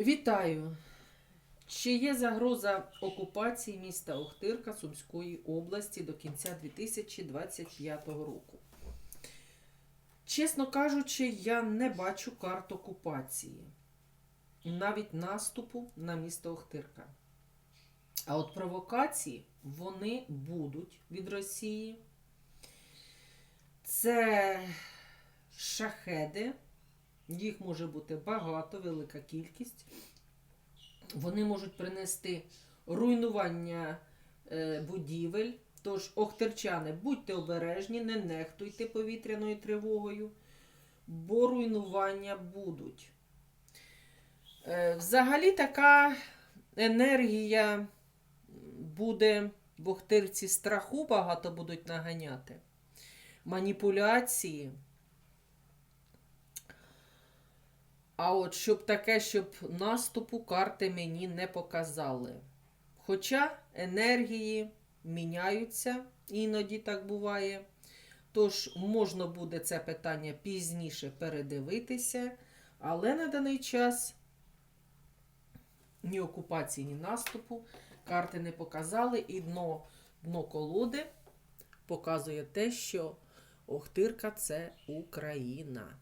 Вітаю! Чи є загроза окупації міста Охтирка Сумської області до кінця 2025 року? Чесно кажучи, я не бачу карт окупації, навіть наступу на місто Охтирка. А от провокації вони будуть від Росії. Це шахеди, їх може бути багато, велика кількість. Вони можуть принести руйнування е, будівель. Тож, охтерчани, будьте обережні, не нехтуйте повітряною тривогою, бо руйнування будуть. Е, взагалі така енергія буде в Охтирці страху багато будуть наганяти. Маніпуляції. А от щоб таке, щоб наступу карти мені не показали. Хоча енергії міняються, іноді так буває. Тож можна буде це питання пізніше передивитися, але на даний час ні окупації, ні наступу карти не показали, і дно, дно колоди показує те, що Охтирка це Україна.